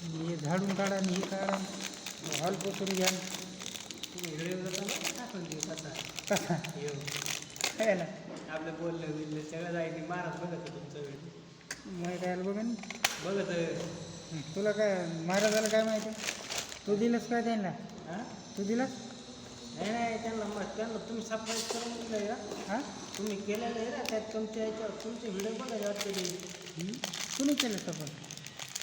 हे झाडून काढा आणि हे काढा. हॉल पुसून घ्या. तुम्ही टाकून देऊ कसा कसा येऊ काय ना आपलं बोललं बिललं सगळं जायचं महाराज बघत आहे. तुमचं बघत. तुला काय महाराजाला काय माहिती? तू दिलंस काय त्यांना? हा? तू दिलास? नाही नाही त्यांना मग त्यांना तुम्ही सबस्क्राईब करून दिलं का? हां? तुम्ही केलेलं आहे ना त्यात तुमच्या याच्यावर तुमचे व्हिडिओ बघायला वाटते ते. कुणी केलं सफल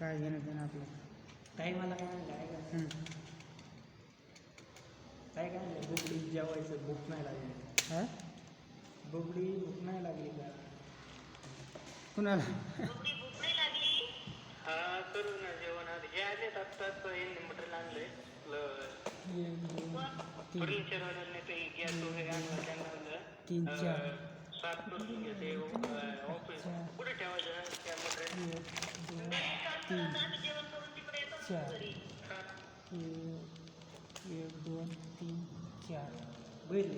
काय घेणं देणं आपलं. काही मला काय म्हणलं काय काय हं. काय काय म्हणलं बुबडी जेवायचं भूक नाही लागली. हा? बुबडी भूक नाही लागली का? कुणाला? हा करू ना जेवण आज हे आलेत आत्ताच यांनी मटेरियल आणलंय. तीन फर्निचर वगैरे ते गॅस वगैरे आणलं त्यांना म्हणलं, तीन चार. अं, घेते करून ऑफिस कुठे ठेवायचं त्या मटेरियल तीन चार एक एक दोन तीन चार बैल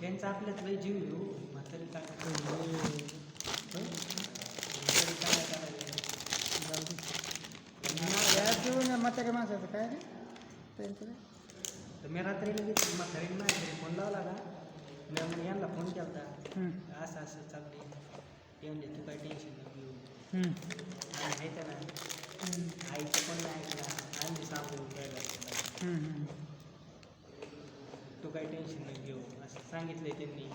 त्यांचा आपल्यात लय जीव घेऊ म्हातारी काय म्हातारी काय करायचं जाऊ या जेवण म्हाताऱ्या माणसाचं काय रे त्यांचं तर मी रात्री लगेच म्हातारीने माहिती घरी फोन लावला का मग यांना फोन केला हं, असं असं चाललंय. ते म्हणजे तू काय टेन्शन नको घेऊ. हं, आहे ना आईचं पण नाही ऐकला. आम्ही सांगू हं, तू काय टेन्शन नको घेऊ. असं सांगितलंय त्यांनी.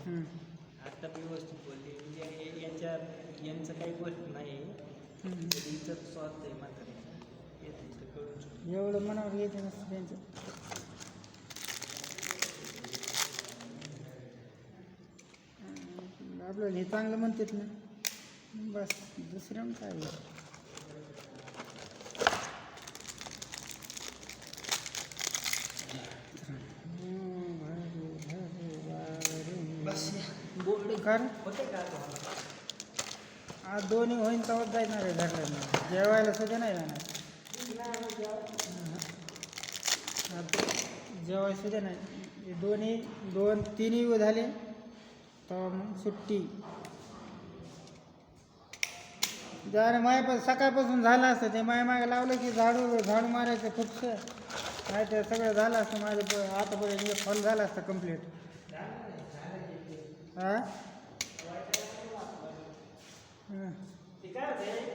आता व्यवस्थित बोलले. म्हणजे याच्या यांचं काही गोष्ट नाही. हं. इथं स्वार्थ आहे म्हातारीचा येतं कळून. एवढं मनावर येत नसतं त्यांचं. आपलं हे चांगलं म्हणतात ना. बस दुसरं काय आहे? कारण आज दोन्ही होईन तेव्हाच जायणार आहे घरला जेवायला सुद्धा नाही जाणार. जेवायला सुद्धा नाही. दोन्ही दोन तिन्ही झाले. तर मग सुट्टी. जर मायापासून सकाळपासून झालं असतं ते माय मागे लावलं की झाडू झाडू मारायचं खूपसं. नाही ते सगळं झालं असतं माझं आतापर्यंत फॉल झालं असतं कंप्लीट हां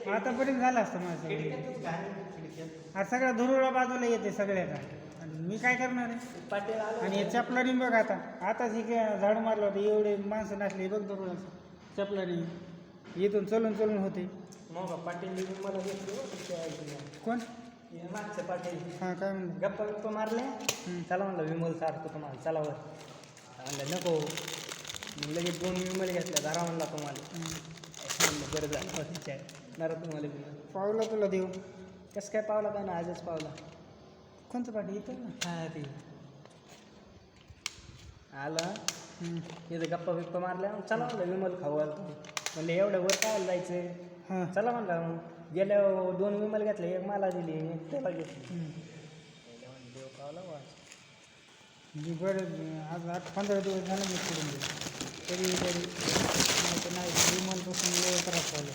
आतापर्यंत झालं असतं माझं. सगळं. सगळा धुरुळा बाजूला येते सगळ्याचा आणि मी काय करणार आहे? पाटील आलो आणि हे चपलानी बघ आता. आताच ही काय झाडू मारलं होतं. एवढे माणसं नसले बघ धुरुळा चपलानी. इथून चलून चलून होते. मग पाटील मला घेतली. कोण? हे मागचं पाटील. हां काय म्हणलं? गप्पा गप्पा मारले. चला म्हणलं विमल सारखं तुम्हाला. चला वर म्हणलं नको. मग लगेच दोन विमल घेतल्या. दारा म्हणला तुम्हाला. म्हणलं बरं झालं. नरा तुम्हाला विमल. पावला तुला देऊ. कसं काय पावला? काय ना आजच पावला. कोणतं पाठी इथं ना. हा ते. आला? हं. इथं गप्पा बिप्पा मारल्या. मग चला म्हणलं विमल खाऊ आलं म्हणलं एवढं वर काय जायचं हां. चला म्हणलं मग. गेल्या दोन विमल घेतले एक मला दिली एक त्याला घेतली. देव पावला वाच मी बरं आज आठ पंधरा दिवस झाले मी सोडून दिलं तरी तरी. नाही तर नाही विमानपासून लय त्रास झाला.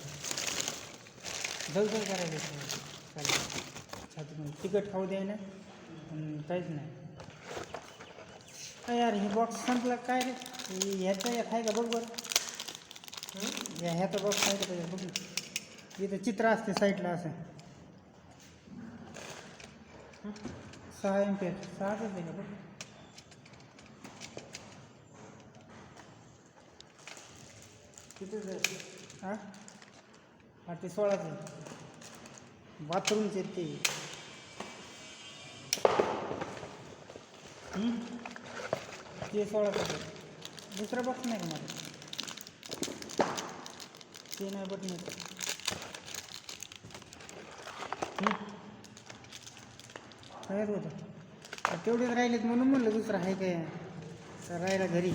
जलजल करायला चालेल. छातीमध्ये तिखट खाऊ द्याय ना. नाही। काय यार हे बॉक्स संपला काय हे का बघ बरं या बॉक्स आहे का बघ इथं चित्र असते साईडला असं सहा एम्पियर सहाच आहे का बघ किती हाँ? हा ते बाथरूमचे ते ते सोळा आहे दुसरा बॉक्स नाही का मला ते नाही बट नाही. हं? होतं तेवढेच राहिलेत म्हणून म्हणलं दुसरं आहे काय? तर राहिला घरी.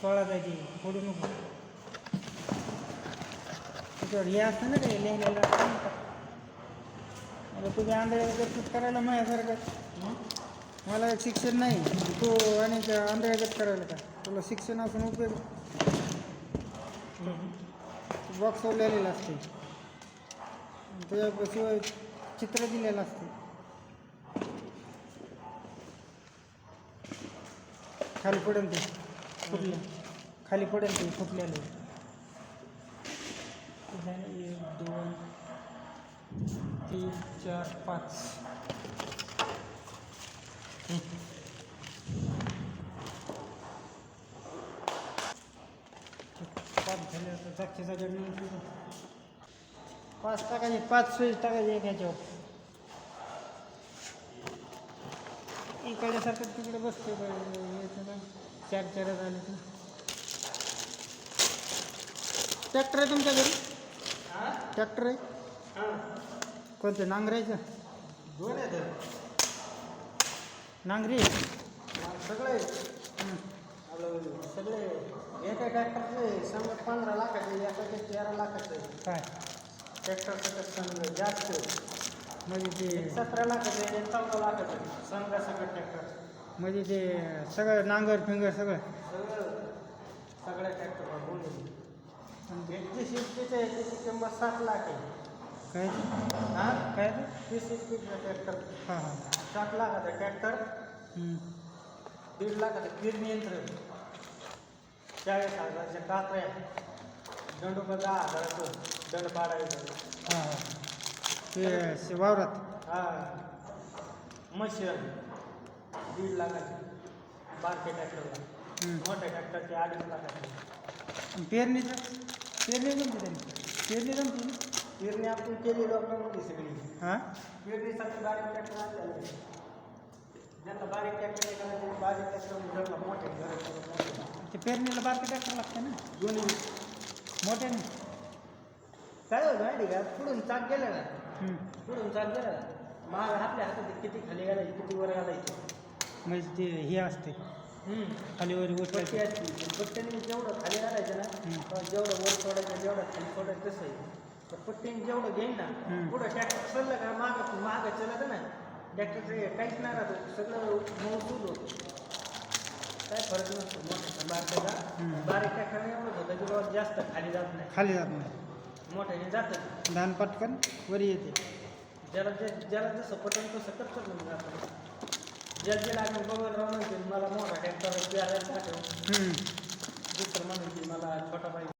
सोळा जायची फोडू नको. त्याच्यावर हे असतं ना ते लिहिलेलं तुझ्या ना. आता करायला माझ्यासारखं. मला शिक्षण नाही. तू आणि आंधळ्यागत करायला का? तुला शिक्षण असून उपयोग. बॉक्स लिहिलेलं असते. त्याच्याशिवाय चित्र दिलेलं असते. खाली पडेल ते. फुटलं. खाली पडेल ते फुटलेलं. एक दोन तीन चार पाच. पाच झाले आता जागच्या ठेवू. पाच टाकायचे पाच स्विच टाकायचे एक ह्याच्यावर इकडल्यासारखं तिकडे बसते ना चार चार झाले तर. ट्रॅक्टर आहे तुमच्या घरी? ट्रॅक्टर आहे? कोणतं नांगरायचं? दोन आहेत नांगरी? सगळे. आपलं सगळे. एका ट्रॅक्टरचे समजा पंधरा लाखाचे एकाचे तेरा लाखाचे. काय? ट्रॅक्टर सकट समजा जास्त. म्हणजे ते सतरा लाखाचे चौदा लाखाचे. समजा सगळं ट्रॅक्टर. म्हणजे ते सगळं नांगर फिंगर सगळं. सगळं. सगळ्या ट्रॅक्टर बोलून एकशे शिफ्टीचं आहे त्याची किंमत सात लाख आहे. काय? हा? काय शिफ्टीचं ट्रॅक्टर हां हां. सात लाखाचं ट्रॅक्टर. दीड लाखाचं कीड यंत्र चाळीस हजारच्या कात्र्या. दंडोबा दहा हजाराचं दंड पाडायचं. हां हां. ते शे- वावरात? हा. मशीन. दीड लाखाची. बारके ट्रॅक्टरला हं. मोठ्या ट्रॅक्टरचे अडीच लाखाचे. आणि पेरणीचं पेरणी जमते त्यांनी पेरणी जमते ना? पेरणी आपण केली लॉकडाऊनमध्ये सगळी. हां? पेरणीसाठी बारीक ट्रॅक्टर आणलेलं आहे. ज्यांना बारीक ट्रॅक्टर नाही करायचे बारीक ट्रॅक्टर मोठे ते पेरणीला बारके ट्रॅक्टर लागते ना? दोन्ही. मोठ्याने? काय होतं माहिती का? पुढून चाक गेलं ना. हं. पुढून चाक गेलं ना. माग आपल्या हातात किती खाली घालायची किती वर घालायची. म्हणजे ते हे असते. खाली वर पट्टी उचलायचं असते. पट्ट्याने जेवढं खाली घालायचं ना हम्म. जेवढं वर सोडायचं जेवढं खाली सोडायचं तसं आहे. पट्टीने जेवढं घेईन ना. पुढं ट्रॅक्टर चाललं का माग माग चालत ना. ट्रॅक्टरचं काहीच नाही राहत सगळं मौजूद होतं. काय फरक नसतो मोठ्या बारक्याचा. बारीक ट्रॅक्टरने एवढंच होतं की बाबा जास्त खाली जात नाही. खाली जात नाही. मोठ्याने जातं. धान पटकन वरी येते. ज्याला जे ज्याला जसं पटन तसं करतं मग आपण ज्याला जे लागेल बघत राहून मला मोठा ट्रॅक्टर प्यारायला पाठव. दुसरं म्हणून की मला छोटा पाहिजे